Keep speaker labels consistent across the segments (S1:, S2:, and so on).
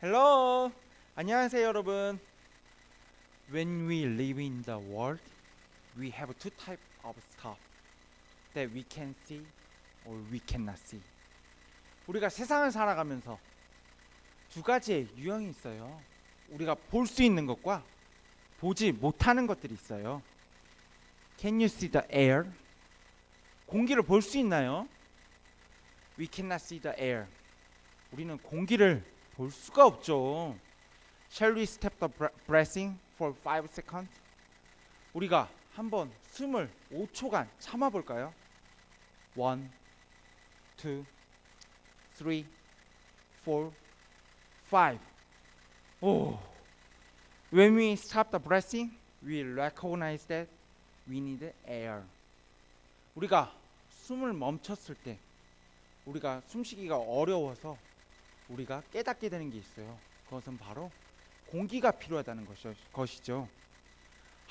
S1: Hello. 안녕하세요, 여러분. When we live in the world, we have two type of stuff that we can see or we cannot see. 우리가 세상을 살아가면서 두 가지의 유형이 있어요. 우리가 볼 수 있는 것과 보지 못하는 것들이 있어요. Can you see the air? 공기를 볼 수 있나요? We cannot see the air. 우리는 공기를 볼 수가 없죠. Shall we stop the bre- breathing for 5 seconds? 우리가 한번 숨을 5초간 참아 볼까요? 1 2 3 4 5 오. When we stop the breathing, we recognize that we need air. 우리가 숨을 멈췄을 때 우리가 숨쉬기가 어려워서 우리가 깨닫게 되는 게 있어요. 그것은 바로 공기가 필요하다는 것이, 것이죠.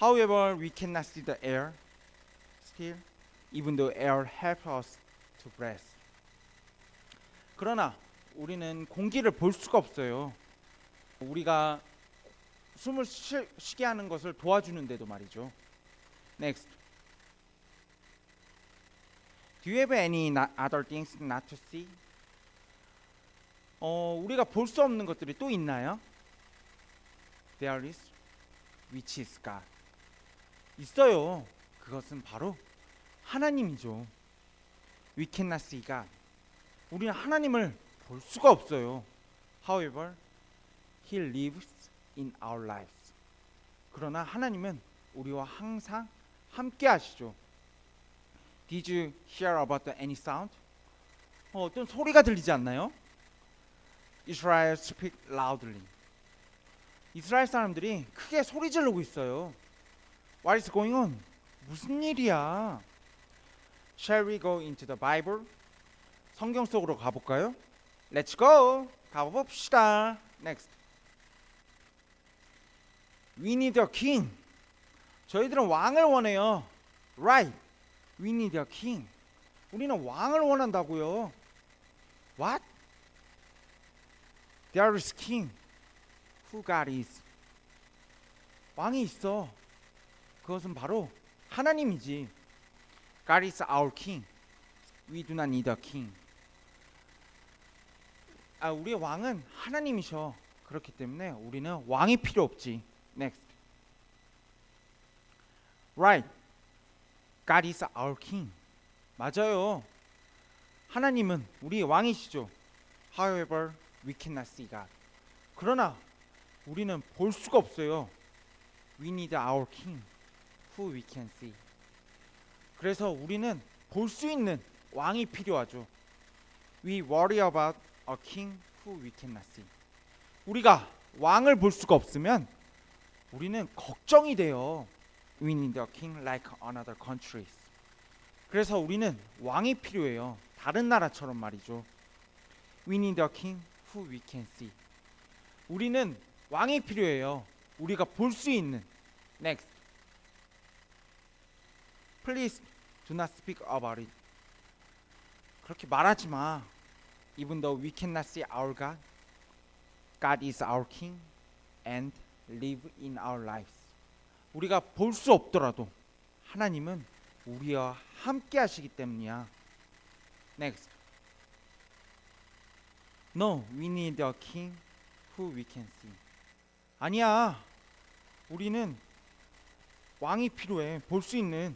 S1: However, we cannot see the air still, even though air helps us to breathe. 그러나 우리는 공기를 볼 수가 없어요. 우리가 숨을 쉬, 쉬게 하는 것을 도와주는데도 말이죠. Next. Do you have any other things not to see? 어, 우리가 볼 수 없는 것들이 또 있나요? There is which is God. 있어요. 그것은 바로 하나님이죠. We cannot see God. 우리는 하나님을 볼 수가 없어요. However, He lives in our lives. 그러나 하나님은 우리와 항상 함께 하시죠. Did you hear about any sound? 어, 어떤 소리가 들리지 않나요? Israel speak loudly. 이스라엘 사람들이 크게 소리 지르고 있어요. What is going on? 무슨 일이야? Shall we go into the Bible? 성경 속으로 가볼까요? Let's go. 가봅시다. Next. We need a king. 저희들은 왕을 원해요. Right. We need a king. 우리는 왕을 원한다고요. What? There is king. Who God is? 왕이 있어. 그것은 바로 하나님이지. God is our king. We do not need a king. 아, 우리의 왕은 하나님이셔. 그렇기 때문에 우리는 왕이 필요 없지. Next. Right. God is our king. 맞아요. 하나님은 우리의 왕이시죠. However, we cannot see God. 그러나 우리는 볼 수가 없어요. We need our king, who we can see. 그래서 우리는 볼 수 있는 왕이 필요하죠. We worry about a king who we cannot see. 우리가 왕을 볼 수가 없으면 우리는 걱정이 돼요. We need a king like another countries. 그래서 우리는 왕이 필요해요. 다른 나라처럼 말이죠. We need a king who we can see. 우리는 왕이 필요해요. 우리가 볼 수 있는. Next. Please do not speak about it. 그렇게 말하지 마. Even though we cannot see our God, God is our king and live in our lives. 우리가 볼 수 없더라도 하나님은 우리와 함께 하시기 때문이야. Next. No, we need a king who we can see. 아니야. 우리는 왕이 필요해. 볼 수 있는.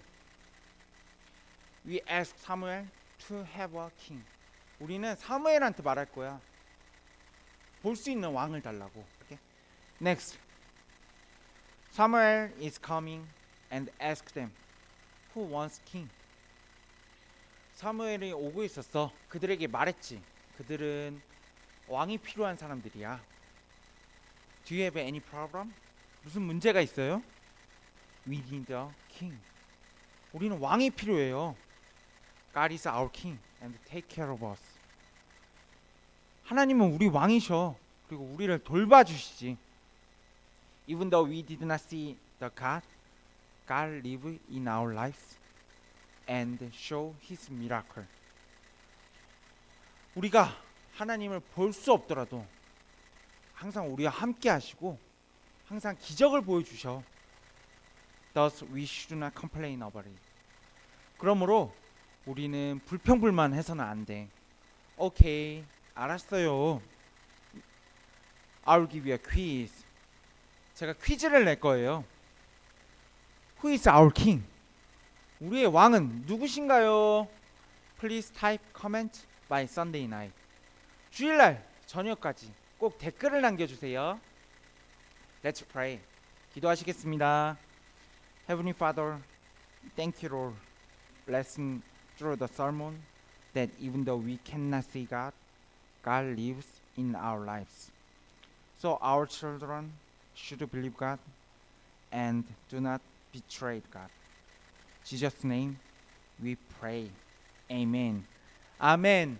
S1: We ask Samuel to have a king. 우리는 사무엘한테 말할 거야. 볼 수 있는 왕을 달라고. 이렇게. Next. Samuel is coming and ask them, who wants king? 사무엘이 오고 있었어. 그들에게 말했지. 그들은 왕이 필요한 사람들이야. Do you have any problem? 무슨 문제가 있어요? We need a king. 우리는 왕이 필요해요. God is our king and take care of us. 하나님은 우리 왕이셔. 그리고 우리를 돌봐주시지. Even though we did not see the God, God live in our lives and show His miracle. 우리가 하나님을 볼 수 없더라도 항상 우리와 함께 하시고 항상 기적을 보여 주셔. Thus we should not complain about it. 그러므로 우리는 불평불만 해서는 안 돼. 오케이, 알았어요. I'll give you a quiz. 제가 퀴즈를 낼 거예요. Who is our king? 우리의 왕은 누구신가요? Please type comment by Sunday night. 주일날 저녁까지 꼭 댓글을 남겨주세요. Let's pray. 기도하시겠습니다. Heavenly Father, thank you, Lord, blessing through the sermon that even though we cannot see God, God lives in our lives. So our children should believe God and do not betray God. Jesus' name we pray. Amen. Amen.